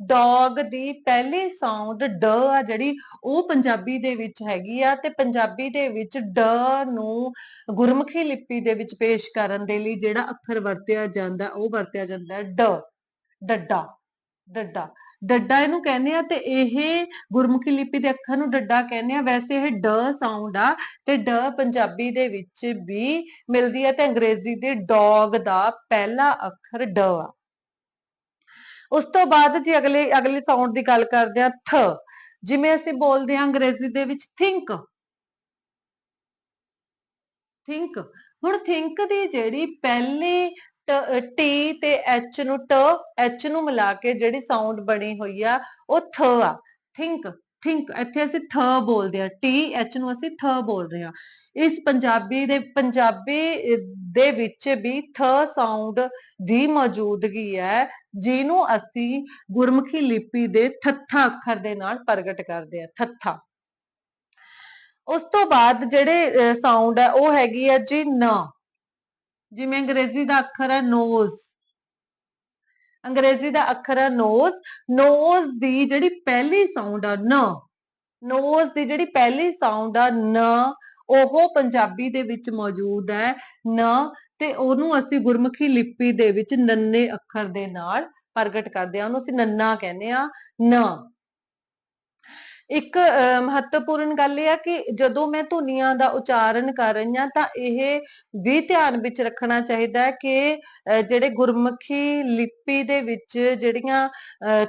ਡੌਗ ਦੀ ਪਹਿਲੀ ਸਾਊਂਡ ਡ ਆ ਜਿਹੜੀ ਉਹ ਪੰਜਾਬੀ ਦੇ ਵਿੱਚ ਹੈਗੀ ਆ ਤੇ ਪੰਜਾਬੀ ਦੇ ਵਿੱਚ ਡ ਨੂੰ ਗੁਰਮੁਖੀ ਲਿਪੀ ਦੇ ਵਿੱਚ ਪੇਸ਼ ਕਰਨ ਦੇ ਲਈ ਜਿਹੜਾ ਅੱਖਰ ਵਰਤਿਆ ਜਾਂਦਾ ਉਹ ਵਰਤਿਆ ਜਾਂਦਾ ਹੈ ਡ। ਡੱਡਾ। ਡੱਡਾ। ਡੱਡਾ ਇਹਨੂੰ ਕਹਿੰਦੇ ਆ ਤੇ ਇਹ ਗੁਰਮੁਖੀ ਲਿਪੀ ਦੇ ਅੱਖਰ ਨੂੰ ਡੱਡਾ ਕਹਿੰਦੇ ਆ। ਵੈਸੇ ਇਹ ਡ ਸਾਊਂਡ ਆ ਤੇ ਡ ਪੰਜਾਬੀ ਦੇ ਵਿੱਚ ਵੀ ਮਿਲਦੀ ਹੈ ਤੇ ਅੰਗਰੇਜ਼ੀ ਦੇ ਡੌਗ ਦਾ ਪਹਿਲਾ ਅੱਖਰ ਡ ਆ। ਉਸ ਤੋਂ ਬਾਅਦ ਜੇ ਅਗਲੇ ਅਗਲੇ ਸਾਊਂਡ ਦੀ ਗੱਲ ਕਰਦੇ ਆ, ਥ। ਜਿਵੇਂ ਅਸੀਂ ਬੋਲਦੇ ਆ ਅੰਗਰੇਜ਼ੀ ਦੇ ਵਿੱਚ ਥਿੰਕ। ਥਿੰਕ। ਹੁਣ ਥਿੰਕ ਦੀ ਜਿਹੜੀ ਪਹਿਲੀ ਟੀ ਤੇ ਐਚ ਨੂੰ ਟ ਐਚ ਨੂੰ ਮਿਲਾ ਕੇ ਜਿਹੜੀ ਸਾਊਂਡ ਬਣੀ ਹੋਈ ਆ, ਉਹ ਥ ਆ। ਥਿੰਕ ਥਿੰਕ, ਇੱਥੇ ਅਸੀਂ ਥ ਬੋਲਦੇ ਆ। ਟੀ ਐਚ ਨੂੰ ਅਸੀਂ ਥ ਬੋਲ ਰਹੇ ਆ। ਇਸ ਪੰਜਾਬੀ ਦੇ ਪੰਜਾਬੀ ਦੇ ਵਿੱਚ ਵੀ ਥ ਸਾਊਂਡ ਦੀ ਮੌਜੂਦਗੀ ਹੈ, ਜਿਹਨੂੰ ਅਸੀਂ ਗੁਰਮੁਖੀ ਲਿਪੀ ਦੇ ਥੱਥਾ ਅੱਖਰ ਦੇ ਨਾਲ ਪ੍ਰਗਟ ਕਰਦੇ ਆ, ਥੱਥਾ। ਉਸ ਤੋਂ ਬਾਅਦ ਜਿਹੜੇ ਸਾਊਂਡ ਹੈ, ਉਹ ਹੈਗੀ ਹੈ ਜੀ ਨ। ਜਿਵੇਂ ਅੰਗਰੇਜ਼ੀ ਦਾ ਅੱਖਰ ਹੈ ਨੋਜ਼ ਅੰਗਰੇਜ਼ੀ ਦਾ ਅੱਖਰ ਹੈ ਨੋਜ਼ ਨੋਜ਼ ਦੀ ਜਿਹੜੀ ਪਹਿਲੀ ਸਾਊਂਡ ਆ ਨ ਨੋਜ਼ ਦੀ ਜਿਹੜੀ ਪਹਿਲੀ ਸਾਊਂਡ ਆ ਨ, ਉਹ ਪੰਜਾਬੀ ਦੇ ਵਿੱਚ ਮੌਜੂਦ ਹੈ। ਨ ਤੇ ਉਹਨੂੰ ਅਸੀਂ ਗੁਰਮੁਖੀ ਲਿਪੀ ਦੇ ਵਿੱਚ ਨੰਨੇ ਅੱਖਰ ਦੇ ਨਾਲ ਪ੍ਰਗਟ ਕਰਦੇ ਆ ਉਹਨੂੰ ਅਸੀਂ ਨੰਨਾ ਕਹਿੰਦੇ ਆ ਨ। ਇੱਕ ਅਹ, ਮਹੱਤਵਪੂਰਨ ਗੱਲ ਇਹ ਆ ਕਿ ਜਦੋਂ ਮੈਂ ਧੁਨੀਆਂ ਦਾ ਉਚਾਰਨ ਕਰ ਰਹੀ ਹਾਂ ਤਾਂ ਇਹ ਵੀ ਧਿਆਨ ਵਿੱਚ ਰੱਖਣਾ ਚਾਹੀਦਾ ਹੈ ਕਿ ਜਿਹੜੇ ਗੁਰਮੁਖੀ ਲਿਪੀ ਦੇ ਵਿੱਚ ਜਿਹੜੀਆਂ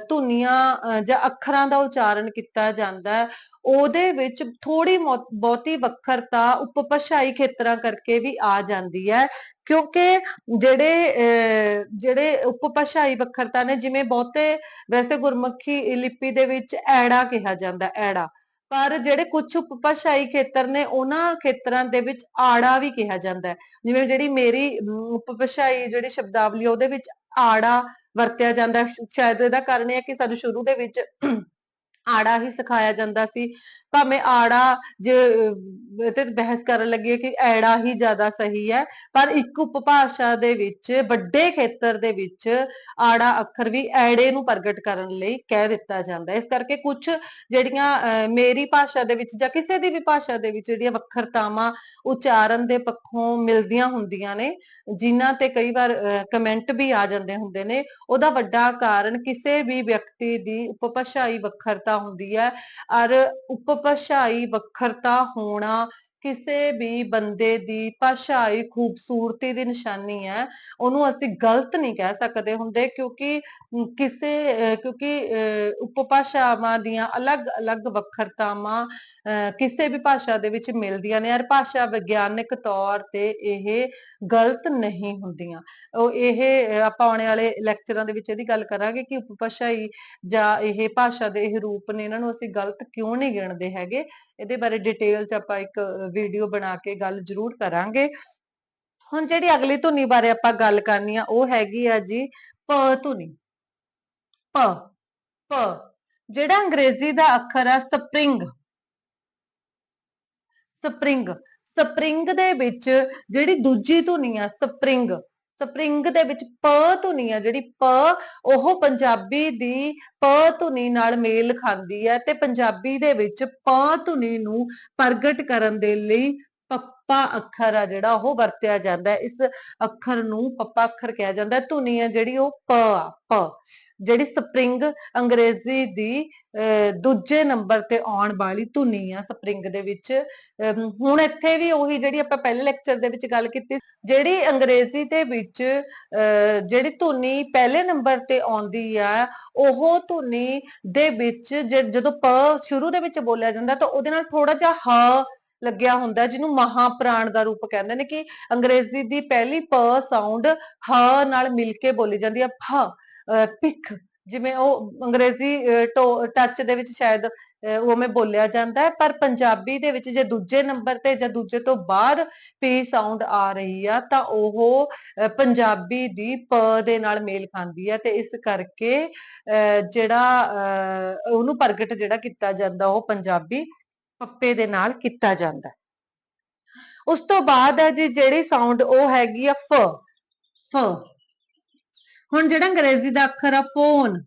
ਧੁਨੀਆਂ ਜਾਂ ਅੱਖਰਾਂ ਦਾ ਉਚਾਰਨ ਕੀਤਾ ਜਾਂਦਾ ਹੈ ਉਹਦੇ ਵਿੱਚ ਥੋੜੀ ਬਹੁਤੀ ਵੱਖਰਤਾ ਉਪਭਾਸ਼ਾਈ ਖੇਤਰਾਂ ਕਰਕੇ ਵੀ ਆ ਜਾਂਦੀ ਹੈ ਕਿਉਂਕਿ ਜਿਹੜੇ ਅਹ, ਜਿਹੜੇ ਉਪਭਾਸ਼ਾਈ ਵੱਖਰਤਾ ਨੇ ਜਿਵੇਂ ਬਹੁਤੇ ਵੈਸੇ ਗੁਰਮੁਖੀ ਲਿਪੀ ਦੇ ਵਿੱਚ ਐੜਾ ਕਿਹਾ ਜਾਂਦਾ ਐੜਾ। ਪਰ ਜਿਹੜੇ ਕੁਝ ਉਪਭਾਸ਼ਾਈ ਖੇਤਰ ਨੇ, ਉਹਨਾਂ ਖੇਤਰਾਂ ਦੇ ਵਿੱਚ ਆੜਾ ਵੀ ਕਿਹਾ ਜਾਂਦਾ ਹੈ। ਜਿਵੇਂ ਜਿਹੜੀ ਮੇਰੀ ਉਪਭਾਸ਼ਾਈ ਜਿਹੜੀ ਸ਼ਬਦਾਵਲੀ ਉਹਦੇ ਵਿੱਚ ਆੜਾ ਵਰਤਿਆ ਜਾਂਦਾ ਸ਼ਾਇਦ ਇਹਦਾ ਕਾਰਨ ਇਹ ਹੈ ਕਿ ਸਾਨੂੰ ਸ਼ੁਰੂ ਦੇ ਵਿੱਚ ਆੜਾ ਹੀ ਸਿਖਾਇਆ ਜਾਂਦਾ ਸੀ। ਭਾਵੇਂ ਆੜਾ ਜੇ ਤੇ ਬਹਿਸ ਕਰਨ ਲੱਗੇ ਕਿ ਐੜਾ ਹੀ ਜ਼ਿਆਦਾ ਸਹੀ ਹੈ, ਪਰ ਇੱਕ ਉਪਭਾਸ਼ਾ ਦੇ ਵਿੱਚ, ਵੱਡੇ ਖੇਤਰ ਦੇ ਵਿੱਚ ਆੜਾ ਅੱਖਰ ਵੀ ਐੜੇ ਨੂੰ ਪ੍ਰਗਟ ਕਰਨ ਲਈ ਕਹਿ ਦਿੱਤਾ ਜਾਂਦਾ ਇਸ ਕਰਕੇ ਕੁਝ ਜਿਹੜੀਆਂ ਮੇਰੀ ਭਾਸ਼ਾ ਦੇ ਵਿੱਚ ਜਾਂ ਕਿਸੇ ਦੀ ਵੀ ਭਾਸ਼ਾ ਦੇ ਵਿੱਚ ਜਿਹੜੀਆਂ ਵੱਖਰਤਾਵਾਂ ਉਚਾਰਨ ਦੇ ਪੱਖੋਂ ਮਿਲਦੀਆਂ ਹੁੰਦੀਆਂ ਨੇ, ਜਿਨ੍ਹਾਂ ਤੇ ਕਈ ਵਾਰ ਕਮੈਂਟ ਵੀ ਆ ਜਾਂਦੇ ਹੁੰਦੇ ਨੇ, ਉਹਦਾ ਵੱਡਾ ਕਾਰਨ ਕਿਸੇ ਵੀ ਵਿਅਕਤੀ ਦੀ ਉਪਭਾਸ਼ਾਈ ਵੱਖਰਤਾ ਹੁੰਦੀ ਹੈ। ਔਰ ਉਪਭਾਸ਼ਾਈ ਵੱਖਰਤਾ ਹੋਣਾ ਕਿਸੇ ਵੀ ਬੰਦੇ ਦੀ ਭਾਸ਼ਾਈ ਖੂਬਸੂਰਤੀ ਦੀ ਨਿਸ਼ਾਨੀ ਹੈ। ਉਹਨੂੰ ਅਸੀਂ ਗਲਤ ਨਹੀਂ ਕਹਿ ਸਕਦੇ ਹੁੰਦੇ ਕਿਉਂਕਿ ਕਿਸੇ ਕਿਉਂਕਿ ਅਹ, ਉਪਭਾਸ਼ਾਵਾਂ ਦੀਆਂ ਅਲੱਗ-ਅਲੱਗ ਵੱਖਰਤਾਵਾਂ ਅਹ, ਕਿਸੇ ਵੀ ਭਾਸ਼ਾ ਦੇ ਵਿੱਚ ਮਿਲਦੀਆਂ ਨੇ। ਔਰ ਭਾਸ਼ਾ ਵਿਗਿਆਨਕ ਤੌਰ ਤੇ ਇਹ ਗਲਤ ਨਹੀਂ ਹੁੰਦੀਆਂ। ਉਹ ਇਹ ਆਪਾਂ ਆਉਣੇ ਵਾਲੇ ਲੈਕਚਰਾਂ ਦੇ ਵਿੱਚ ਇਹਦੀ ਗੱਲ ਕਰਾਂਗੇ ਕਿ ਉਪਭਾਸ਼ਾਈ ਜਾਂ ਇਹ ਭਾਸ਼ਾ ਦੇ ਇਹ ਰੂਪ ਨੇ ਇਹਨਾਂ ਨੂੰ ਅਸੀਂ ਗਲਤ ਕਿਉਂ ਨਹੀਂ ਗਿਣਦੇ ਹੈਗੇ? ਇਹਦੇ ਬਾਰੇ ਡਿਟੇਲ ਚ ਆਪਾਂ ਇੱਕ ਵੀਡੀਓ ਬਣਾ ਕੇ ਗੱਲ ਜ਼ਰੂਰ ਕਰਾਂਗੇ। ਹੁਣ ਜਿਹੜੀ ਅਗਲੀ ਧੁਨੀ ਬਾਰੇ ਆਪਾਂ ਗੱਲ ਕਰਨੀ ਆ, ਉਹ ਹੈਗੀ ਆ ਜੀ ਪ ਧੁਨੀ। ਪ ਪ। ਜਿਹੜਾ ਅੰਗਰੇਜ਼ੀ ਦਾ ਅੱਖਰ ਆ, ਸਪਰਿੰਗ। ਸਪਰਿੰਗ। ਸਪਰਿੰਗ ਦੇ ਵਿੱਚ ਜਿਹੜੀ ਦੂਜੀ ਧੁਨੀ ਆ, ਸਪਰਿੰਗ ਸਪਰਿੰਗ ਦੇ ਵਿੱਚ ਪ ਧੁਨੀ ਆ, ਜਿਹੜੀ ਪ, ਉਹ ਪੰਜਾਬੀ ਦੀ ਪ ਧੁਨੀ ਨਾਲ ਮੇਲ ਖਾਂਦੀ ਹੈ ਤੇ ਪੰਜਾਬੀ ਦੇ ਵਿੱਚ ਪ ਧੁਨੀ ਨੂੰ ਪ੍ਰਗਟ ਕਰਨ ਦੇ ਲਈ ਪੱਪਾ ਅੱਖਰ ਆ ਜਿਹੜਾ ਉਹ ਵਰਤਿਆ ਜਾਂਦਾ ਹੈ। ਇਸ ਅੱਖਰ ਨੂੰ ਪੱਪਾ ਅੱਖਰ ਕਿਹਾ ਜਾਂਦਾ ਹੈ। ਧੁਨੀ ਆ ਜਿਹੜੀ ਉਹ ਪ ਆ, ਪ। ਜਿਹੜੀ ਸਪਰਿੰਗ ਅੰਗਰੇਜ਼ੀ ਦੀ ਅਹ, ਦੂਜੇ ਨੰਬਰ ਤੇ ਆਉਣ ਵਾਲੀ ਧੁਨੀ ਆ ਸਪਰਿੰਗ ਦੇ ਵਿੱਚ ਹੁਣ ਇੱਥੇ ਵੀ ਉਹੀ ਜਿਹੜੀ ਆਪਾਂ ਪਹਿਲੇ ਲੈਕਚਰ ਦੇ ਵਿੱਚ ਗੱਲ ਕੀਤੀ ਜਿਹੜੀ ਅੰਗਰੇਜ਼ੀ ਦੇ ਵਿੱਚ ਜਿਹੜੀ ਧੁਨੀ ਪਹਿਲੇ ਨੰਬਰ ਤੇ ਆਉਂਦੀ ਆ ਉਹ ਧੁਨੀ ਦੇ ਵਿੱਚ ਜਦੋਂ ਪ ਸ਼ੁਰੂ ਦੇ ਵਿੱਚ ਬੋਲਿਆ ਜਾਂਦਾ ਤਾਂ ਉਹਦੇ ਨਾਲ ਥੋੜਾ ਜਿਹਾ ਹ ਲੱਗਿਆ ਹੁੰਦਾ ਜਿਹਨੂੰ ਮਹਾਪ੍ਰਾਣ ਦਾ ਰੂਪ ਕਹਿੰਦੇ ਨੇ ਕਿ ਅੰਗਰੇਜ਼ੀ ਦੀ ਪਹਿਲੀ ਪ ਸਾਊਂਡ ਹ ਨਾਲ ਮਿਲ ਕੇ ਬੋਲੀ ਜਾਂਦੀ ਹੈ ਫ ਪਿੱਖ ਜਿਵੇਂ ਉਹ ਅੰਗਰੇਜ਼ੀ ਟੱਚ ਦੇ ਵਿੱਚ ਸ਼ਾਇਦ, ਅਹ ਉਵੇਂ ਬੋਲਿਆ ਜਾਂਦਾ ਹੈ, ਪਰ ਪੰਜਾਬੀ ਦੇ ਵਿੱਚ ਜੇ ਦੂਜੇ ਨੰਬਰ ਤੇ ਜਾਂ ਦੂਜੇ ਤੋਂ ਬਾਅਦ ਪੀ ਸਾਊਂਡ ਆ ਰਹੀ ਆ, ਤਾਂ ਉਹ ਪੰਜਾਬੀ ਦੀ ਪ ਦੇ ਨਾਲ ਮੇਲ ਖਾਂਦੀ ਹੈ ਤੇ ਇਸ ਕਰਕੇ, ਅਹ, ਜਿਹੜਾ, ਅਹ, ਉਹਨੂੰ ਪ੍ਰਗਟ ਜਿਹੜਾ ਕੀਤਾ ਜਾਂਦਾ, ਉਹ ਪੰਜਾਬੀ ਪੱਪੇ ਦੇ ਨਾਲ ਕੀਤਾ ਜਾਂਦਾ ਉਸ ਤੋਂ ਬਾਅਦ ਹੈ ਜੀ, ਜਿਹੜੀ ਸਾਊਂਡ ਉਹ ਹੈਗੀ ਆ, ਫ ਫ। ਹੁਣ ਜਿਹੜਾ ਅੰਗਰੇਜ਼ੀ ਦਾ ਅੱਖਰ ਆ ਫੋਨ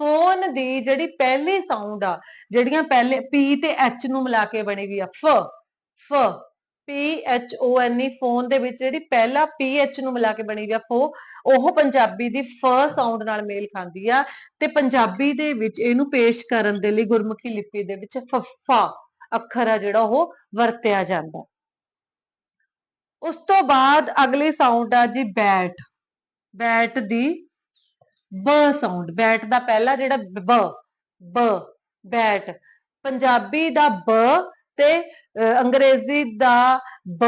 ਫੋਨ ਦੀ ਜਿਹੜੀ ਪਹਿਲੀ ਸਾਊਂਡ ਆ, ਜਿਹੜੀਆਂ ਪਹਿਲੇ ਪੀ ਤੇ ਐਚ ਨੂੰ ਮਿਲਾ ਕੇ ਬਣੀ ਵੀ ਆ ਫ ਫ ਪੀ ਐਚ ਓ ਐਨ ਈ ਫੋਨ ਦੇ ਵਿੱਚ ਜਿਹੜੀ ਪਹਿਲਾ ਪੀ ਐਚ ਨੂੰ ਮਿਲਾ ਕੇ ਬਣੀ ਵੀ ਆ ਫੋ ਉਹ ਪੰਜਾਬੀ ਦੀ ਫ ਸਾਊਂਡ ਨਾਲ ਮੇਲ ਖਾਂਦੀ ਆ ਤੇ ਪੰਜਾਬੀ ਦੇ ਵਿੱਚ ਇਹਨੂੰ ਪੇਸ਼ ਕਰਨ ਦੇ ਲਈ ਗੁਰਮੁਖੀ ਲਿਪੀ ਦੇ ਵਿੱਚ ਫੱਫਾ ਅੱਖਰ ਆ ਜਿਹੜਾ ਉਹ ਵਰਤਿਆ ਜਾਂਦਾ। ਉਸ ਤੋਂ ਬਾਅਦ ਅਗਲੀ ਸਾਊਂਡ ਆ ਜੀ ਬੈਟ ਬੈਟ ਦੀ ਬ ਸਾਊਂਡ ਬੈਟ ਦਾ ਪਹਿਲਾ ਜਿਹੜਾ ਬ ਬ ਬੈਟ ਪੰਜਾਬੀ ਦਾ ਬ ਤੇ ਅੰਗਰੇਜ਼ੀ ਦਾ ਬ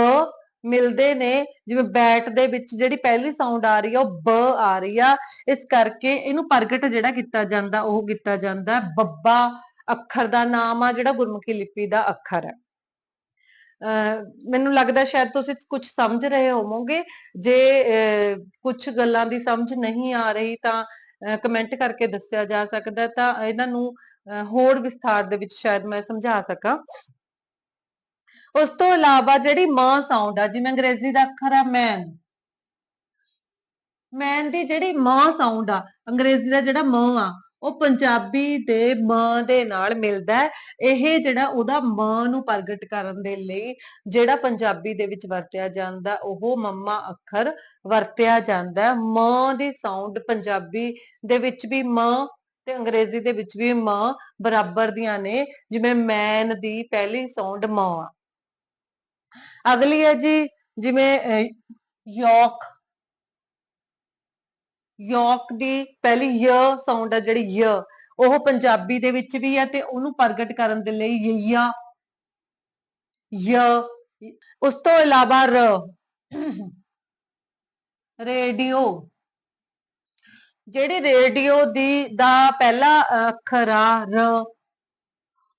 ਮਿਲਦੇ ਨੇ। ਜਿਵੇਂ ਬੈਟ ਦੇ ਵਿੱਚ ਜਿਹੜੀ ਪਹਿਲੀ ਸਾਊਂਡ ਆ ਰਹੀ ਆ, ਉਹ ਬ ਆ ਰਹੀ ਆ। ਇਸ ਕਰਕੇ ਇਹਨੂੰ ਪ੍ਰਗਟ ਜਿਹੜਾ ਕੀਤਾ ਜਾਂਦਾ, ਉਹ ਕੀਤਾ ਜਾਂਦਾ ਬੱਬਾ ਅੱਖਰ ਦਾ ਨਾਮ ਆ ਜਿਹੜਾ ਗੁਰਮੁਖੀ ਲਿਪੀ ਦਾ ਅੱਖਰ ਹੈ ਮੈਨੂੰ ਲੱਗਦਾ ਸ਼ਾਇਦ ਤੁਸੀਂ ਕੁਝ ਸਮਝ ਰਹੇ ਹੋਵੋਗੇ। ਜੇ ਕੁਝ ਗੱਲਾਂ ਦੀ ਸਮਝ ਨਹੀਂ ਆ ਰਹੀ ਤਾਂ ਕਮੈਂਟ ਕਰਕੇ ਦੱਸਿਆ ਜਾ ਸਕਦਾ ਤਾਂ ਇਹਨਾਂ ਨੂੰ ਹੋਰ ਵਿਸਥਾਰ ਦੇ ਵਿੱਚ ਸ਼ਾਇਦ ਮੈਂ ਸਮਝਾ ਸਕਾਂ। ਉਸ ਤੋਂ ਇਲਾਵਾ ਜਿਹੜੀ ਮਾਂ ਸਾਊਂਡ ਆ, ਜਿਵੇਂ ਅੰਗਰੇਜ਼ੀ ਦਾ ਅੱਖਰ ਆ ਮੈਨ ਮੈਨ ਦੀ ਜਿਹੜੀ ਮਾਂ ਸਾਊਂਡ ਆ, ਅੰਗਰੇਜ਼ੀ ਦਾ ਜਿਹੜਾ ਮ ਆ ਉਹ ਪੰਜਾਬੀ ਦੇ ਮਾਂ ਦੇ ਨਾਲ ਮਿਲਦਾ ਇਹ ਜਿਹੜਾ ਉਹਦਾ ਮਾਂ ਨੂੰ ਪ੍ਰਗਟ ਕਰਨ ਦੇ ਲਈ ਜਿਹੜਾ ਪੰਜਾਬੀ ਦੇ ਵਿੱਚ ਵਰਤਿਆ ਜਾਂਦਾ, ਉਹ ਮੰਮਾ ਅੱਖਰ ਵਰਤਿਆ ਜਾਂਦਾ ਮਾਂ ਦੀ ਸਾਊਂਡ ਪੰਜਾਬੀ ਦੇ ਵਿੱਚ ਵੀ ਮਾਂ ਤੇ ਅੰਗਰੇਜ਼ੀ ਦੇ ਵਿੱਚ ਵੀ ਮਾਂ ਬਰਾਬਰ ਦੀਆਂ ਨੇ, ਜਿਵੇਂ ਮੈਨ ਦੀ ਪਹਿਲੀ ਸਾਊਂਡ ਮਾਂ। ਅਗਲੀ ਹੈ ਜੀ, ਜਿਵੇਂ ਯੋਕ। ਯੋਕ ਦੀ ਪਹਿਲੀ ਯ ਸਾਊਂਡ ਹੈ ਜਿਹੜੀ ਯ ਉਹ ਪੰਜਾਬੀ ਦੇ ਵਿੱਚ ਵੀ ਹੈ ਤੇ ਉਹਨੂੰ ਪ੍ਰਗਟ ਕਰਨ ਦੇ ਲਈ ਯਈਆ य ਉਸ ਤੋਂ ਇਲਾਵਾ ਰ, ਰੇਡੀਓ, ਜਿਹੜੀ ਰੇਡੀਓ ਦੀ, ਦਾ ਪਹਿਲਾ ਅੱਖਰ ਆ ਰ,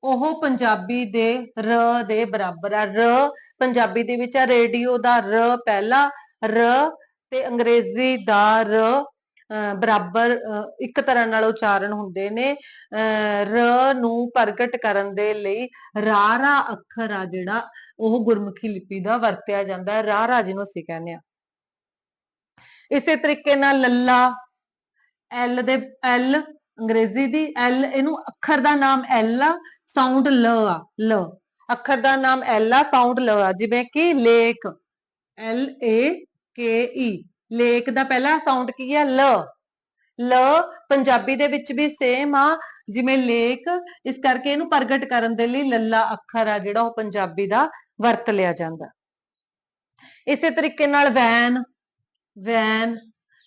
ਉਹ ਪੰਜਾਬੀ ਦੇ ਰ ਦੇ ਬਰਾਬਰ ਆ। ਰ ਪੰਜਾਬੀ ਦੇ ਵਿੱਚ ਆ ਰੇਡੀਓ ਦਾ ਰ, ਪਹਿਲਾ ਰ ਤੇ ਅੰਗਰੇਜ਼ੀ ਦਾ ਰ ਬਰਾਬਰ ਇੱਕ ਤਰ੍ਹਾਂ ਨਾਲ ਉਚਾਰਨ ਹੁੰਦੇ ਨੇ। ਅਹ ਰ ਨੂੰ ਪ੍ਰਗਟ ਕਰਨ ਦੇ ਲਈ ਰਾਰਾ ਅੱਖਰ ਆ ਜਿਹੜਾ, ਉਹ ਗੁਰਮੁਖੀ ਲਿਪੀ ਦਾ ਵਰਤਿਆ ਜਾਂਦਾ ਹੈ। ਰਾਰਾ ਜਿਹਨੂੰ ਅਸੀਂ ਕਹਿੰਦੇ ਆ ਇਸੇ ਤਰੀਕੇ ਨਾਲ ਲੱਲਾ, ਐਲ ਦੇ, ਐਲ ਅੰਗਰੇਜ਼ੀ ਦੀ, ਐਲ ਇਹਨੂੰ ਅੱਖਰ ਦਾ ਨਾਮ ਐਲ ਆ, ਸਾਊਂਡ ਲ ਆ, ਲ। ਅੱਖਰ ਦਾ ਨਾਮ ਐਲ ਆ, ਸਾਊਂਡ ਲ ਆ। ਜਿਵੇਂ ਕਿ lake L A K E. Lake ਦਾ ਪਹਿਲਾ ਸਾਊਂਡ ਕੀ ਹੈ ਲ। ਲ ਪੰਜਾਬੀ ਦੇ ਵਿੱਚ ਵੀ ਸੇਮ ਆ, ਜਿਵੇਂ ਲੇਕ ਇਸ ਕਰਕੇ ਇਹਨੂੰ ਪ੍ਰਗਟ ਕਰਨ ਦੇ ਲਈ ਲੱਲਾ ਅੱਖਰ ਆ ਜਿਹੜਾ ਉਹ ਪੰਜਾਬੀ ਦਾ ਵਰਤ ਲਿਆ ਜਾਂਦਾ। ਇਸੇ ਤਰੀਕੇ ਨਾਲ ਵੈਨ ਵੈਨ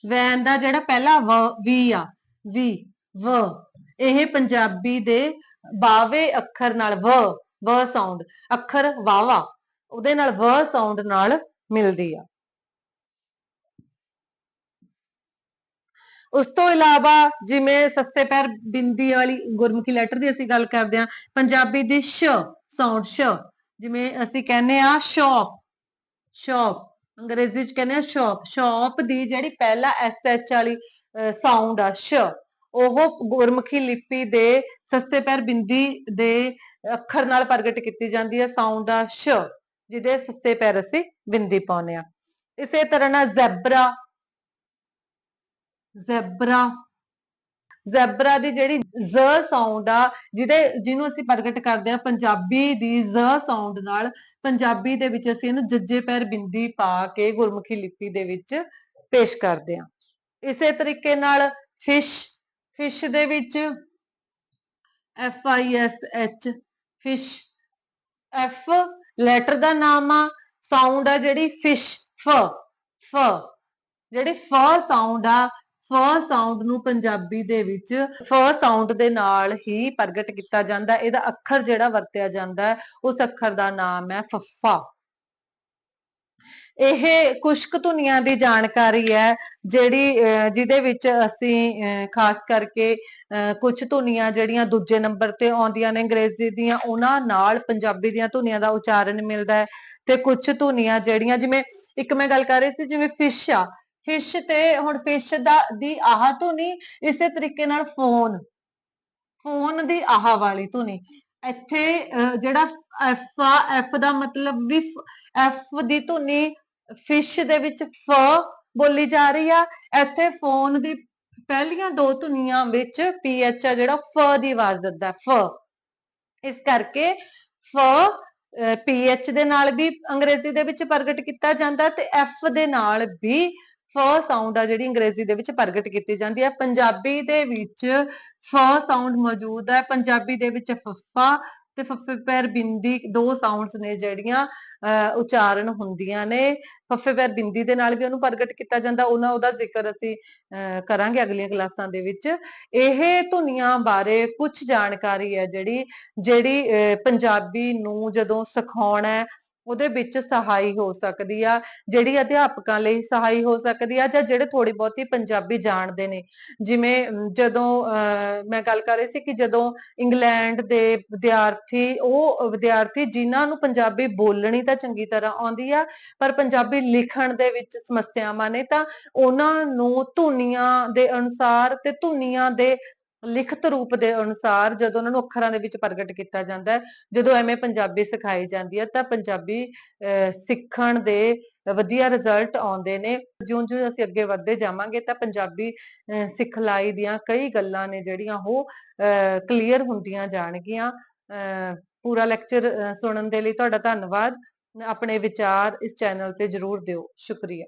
ਵੈਨ ਦਾ ਜਿਹੜਾ ਪਹਿਲਾ ਵ, ਵੀ ਆ, ਵੀ, ਵ, ਇਹ ਪੰਜਾਬੀ ਦੇ ਬਾਵੇ ਅੱਖਰ ਨਾਲ ਵ ਵ ਸਾਊਂਡ ਅੱਖਰ ਵਾਵਾ ਉਹਦੇ ਨਾਲ ਵ ਸਾਊਂਡ ਨਾਲ ਮਿਲਦੀ ਆ। ਉਸ ਤੋਂ ਇਲਾਵਾ ਜਿਵੇਂ ਸੱਸੇ ਪੈਰ ਬਿੰਦੀ ਵਾਲੀ ਗੁਰਮੁਖੀ ਲੈਟਰ ਦੀ ਅਸੀਂ ਗੱਲ ਕਰਦੇ ਹਾਂ, ਪੰਜਾਬੀ ਦੀ ਸ਼ ਸਾਊਂਡ ਸ਼, ਜਿਵੇਂ ਅਸੀਂ ਕਹਿੰਦੇ ਆ ਸ਼ੌਪ ਸ਼ੌਪ ਅੰਗਰੇਜ਼ੀ ਚ ਕਹਿੰਦੇ ਆ ਸ਼ੌਪ ਸ਼ੌਪ ਦੀ ਜਿਹੜੀ ਪਹਿਲਾ ਐਸ ਐਚ ਵਾਲੀ ਸਾਊਂਡ ਆ, ਸ਼, ਉਹ ਗੁਰਮੁਖੀ ਲਿਪੀ ਦੇ ਸੱਸੇ ਪੈਰ ਬਿੰਦੀ ਦੇ ਅੱਖਰ ਨਾਲ ਪ੍ਰਗਟ ਕੀਤੀ ਜਾਂਦੀ ਹੈ ਸਾਊਂਡ ਆ, ਸ਼, ਜਿਹਦੇ ਸੱਸੇ ਪੈਰ ਅਸੀਂ ਬਿੰਦੀ ਪਾਉਂਦੇ ਆ ਇਸੇ ਤਰ੍ਹਾਂ ਨਾਲ ਜ਼ੈਬਰਾ ਜ਼ੈਬਰਾ। ਜ਼ੈਬਰਾ ਦੀ ਜਿਹੜੀ ਜ਼ ਸਾਊਂਡ ਆ, ਜਿਹਦੇ, ਜਿਹਨੂੰ ਅਸੀਂ ਪ੍ਰਗਟ ਕਰਦੇ ਆ ਪੰਜਾਬੀ ਦੀ ਜ਼ ਸਾਊਂਡ ਨਾਲ, ਪੰਜਾਬੀ ਦੇ ਵਿੱਚ ਅਸੀਂ ਇਹਨੂੰ ਜੱਜੇ ਪੈਰ ਬਿੰਦੀ ਪਾ ਕੇ ਗੁਰਮੁਖੀ ਲਿਪੀ ਦੇ ਵਿੱਚ ਪੇਸ਼ ਕਰਦੇ ਆ ਇਸੇ ਤਰੀਕੇ ਨਾਲ ਫਿਸ਼ ਫਿਸ਼ ਦੇ ਵਿੱਚ F I S H fish F letter ਦਾ ਨਾਮ ਆ ਸਾਊਂਡ ਆ ਜਿਹੜੀ ਫਿਸ਼, ਫ ਫ, ਜਿਹੜੀ ਫ ਸਾਊਂਡ ਆ ਫ ਸਾਊਂਡ ਨੂੰ ਪੰਜਾਬੀ ਦੇ ਵਿੱਚ ਫ ਸਾਊਂਡ ਦੇ ਨਾਲ ਹੀ ਪ੍ਰਗਟ ਕੀਤਾ ਜਾਂਦਾ, ਇਹਦਾ ਅੱਖਰ ਜਿਹੜਾ ਵਰਤਿਆ ਜਾਂਦਾ ਹੈ, ਉਸ ਅੱਖਰ ਦਾ ਨਾਮ ਹੈ ਫੱਫਾ। ਇਹ ਕੁਝ ਧੁਨੀਆਂ ਦੀ ਜਾਣਕਾਰੀ ਹੈ, ਜਿਹੜੀ ਜਿਹਦੇ ਵਿੱਚ ਅਸੀਂ ਖਾਸ ਕਰਕੇ ਕੁਝ ਧੁਨੀਆਂ ਜਿਹੜੀਆਂ ਦੂਜੇ ਨੰਬਰ ਤੇ ਆਉਂਦੀਆਂ ਨੇ, ਅੰਗਰੇਜ਼ੀ ਦੀਆਂ, ਉਹਨਾਂ ਨਾਲ ਪੰਜਾਬੀ ਦੀਆਂ ਧੁਨੀਆਂ ਦਾ ਉਚਾਰਨ ਮਿਲਦਾ ਹੈ। ਤੇ ਕੁਝ ਧੁਨੀਆਂ ਜਿਹੜੀਆਂ, ਜਿਵੇਂ, ਇੱਕ ਮੈਂ ਗੱਲ ਕਰ ਰਹੀ ਸੀ, ਜਿਵੇਂ ਫਿਸ਼ ਆ ਫਿਸ਼ ਤੇ ਹੁਣ ਫਿਸ਼ ਦਾ, ਦੀ ਆਹ ਧੁਨੀ, ਇਸੇ ਤਰੀਕੇ ਨਾਲ ਫੋਨ। ਫੋਨ ਦੀ ਆਹ ਵਾਲੀ ਧੁਨੀ। ਇੱਥੇ ਜਿਹੜਾ ਐਫ ਆ ਐਫ ਦਾ ਮਤਲਬ ਵੀ ਐਫ ਦੀ ਧੁਨੀ ਫਿਸ਼ ਦੇ ਵਿੱਚ ਫ ਬੋਲੀ ਜਾ ਰਹੀ ਆ। ਇੱਥੇ ਫੋਨ ਦੀ ਪਹਿਲੀਆਂ ਦੋ ਧੁਨੀਆਂ ਵਿੱਚ ਪੀ ਐਚ ਆ ਜਿਹੜਾ ਫ ਦੀ ਆਵਾਜ਼ ਦਿੰਦਾ, ਫ। ਇਸ ਕਰਕੇ ਫ ਪੀ ਐਚ ਦੇ ਨਾਲ ਵੀ ਅੰਗਰੇਜ਼ੀ ਦੇ ਵਿੱਚ ਪ੍ਰਗਟ ਕੀਤਾ ਜਾਂਦਾ ਤੇ ਐਫ ਦੇ ਨਾਲ ਵੀ ਫ ਸਾਊਂਡ ਆ ਜਿਹੜੀ ਅੰਗਰੇਜ਼ੀ ਦੇ ਵਿੱਚ ਪ੍ਰਗਟ ਕੀਤੀ ਜਾਂਦੀ ਹੈ। ਪੰਜਾਬੀ ਦੇ ਵਿੱਚ ਫ ਸਾਊਂਡ ਮੌਜੂਦ ਹੈ। ਪੰਜਾਬੀ ਦੇ ਵਿੱਚ ਫੱਫਾ ਤੇ ਫੱਫੇ ਪੈਰ ਬਿੰਦੀ ਦੋ ਸਾਊਂਡਸ ਨੇ ਜਿਹੜੀਆਂ ਉਚਾਰਨ ਹੁੰਦੀਆਂ ਨੇ। ਫੱਫੇ ਪੈਰ ਬਿੰਦੀ ਦੇ ਨਾਲ ਵੀ ਉਹਨੂੰ ਪ੍ਰਗਟ ਕੀਤਾ ਜਾਂਦਾ। ਉਹਨਾਂ, ਉਹਦਾ ਜ਼ਿਕਰ ਅਸੀਂ ਕਰਾਂਗੇ ਅਗਲੀਆਂ ਕਲਾਸਾਂ ਦੇ ਵਿੱਚ। ਇਹ ਧੁਨੀਆਂ ਬਾਰੇ ਕੁਝ ਜਾਣਕਾਰੀ ਹੈ ਜਿਹੜੀ ਜਿਹੜੀ ਪੰਜਾਬੀ ਨੂੰ ਜਦੋਂ ਸਿਖਾਉਣਾ ਹੈ ਉਹਦੇ ਵਿੱਚ ਸਹਾਈ ਹੋ ਸਕਦੀ ਆ, ਜਿਹੜੀ ਅਧਿਆਪਕਾਂ ਲਈ ਸਹਾਈ ਹੋ ਸਕਦੀ ਆ ਜਾਂ ਜਿਹੜੇ ਥੋੜੀ ਬਹੁਤੀ ਪੰਜਾਬੀ ਜਾਣਦੇ ਨੇ। ਜਿਵੇਂ ਜਦੋਂ ਮੈਂ ਗੱਲ ਕਰ ਰਹੀ ਸੀ ਕਿ ਜਦੋਂ ਇੰਗਲੈਂਡ ਦੇ ਵਿਦਿਆਰਥੀ, ਉਹ ਵਿਦਿਆਰਥੀ ਜਿਨ੍ਹਾਂ ਨੂੰ ਪੰਜਾਬੀ ਬੋਲਣੀ ਤਾਂ ਚੰਗੀ ਤਰ੍ਹਾਂ ਆਉਂਦੀ ਆ, ਪਰ ਪੰਜਾਬੀ ਲਿਖਣ ਦੇ ਵਿੱਚ ਸਮੱਸਿਆਵਾਂ ਨੇ ਤਾਂ ਉਹਨਾਂ ਨੂੰ ਧੁਨੀਆਂ ਦੇ ਅਨੁਸਾਰ ਤੇ ਧੁਨੀਆਂ ਦੇ ਲਿਖਤ ਰੂਪ ਦੇ ਅਨੁਸਾਰ ਜਦੋਂ ਉਹਨਾਂ ਨੂੰ ਅੱਖਰਾਂ ਦੇ ਵਿੱਚ ਪ੍ਰਗਟ ਕੀਤਾ ਜਾਂਦਾ ਹੈ, ਜਦੋਂ ਐਵੇਂ ਪੰਜਾਬੀ ਸਿਖਾਈ ਜਾਂਦੀ ਹੈ, ਤਾਂ ਪੰਜਾਬੀ ਸਿੱਖਣ ਦੇ ਵਧੀਆ ਰਿਜ਼ਲਟ ਆਉਂਦੇ ਨੇ। ਜਿਉਂ-ਜਿਉਂ ਅਸੀਂ ਅੱਗੇ ਵਧਦੇ ਜਾਵਾਂਗੇ ਤਾਂ ਪੰਜਾਬੀ ਸਿਖਲਾਈ ਦੀਆਂ ਕਈ ਗੱਲਾਂ ਨੇ ਜਿਹੜੀਆਂ ਉਹ ਕਲੀਅਰ ਹੁੰਦੀਆਂ ਜਾਣਗੀਆਂ। ਪੂਰਾ ਲੈਕਚਰ ਸੁਣਨ ਦੇ ਲਈ ਤੁਹਾਡਾ ਧੰਨਵਾਦ। ਆਪਣੇ ਵਿਚਾਰ ਇਸ ਚੈਨਲ ਤੇ ਜਰੂਰ ਦਿਓ। ਸ਼ੁਕਰੀਆ।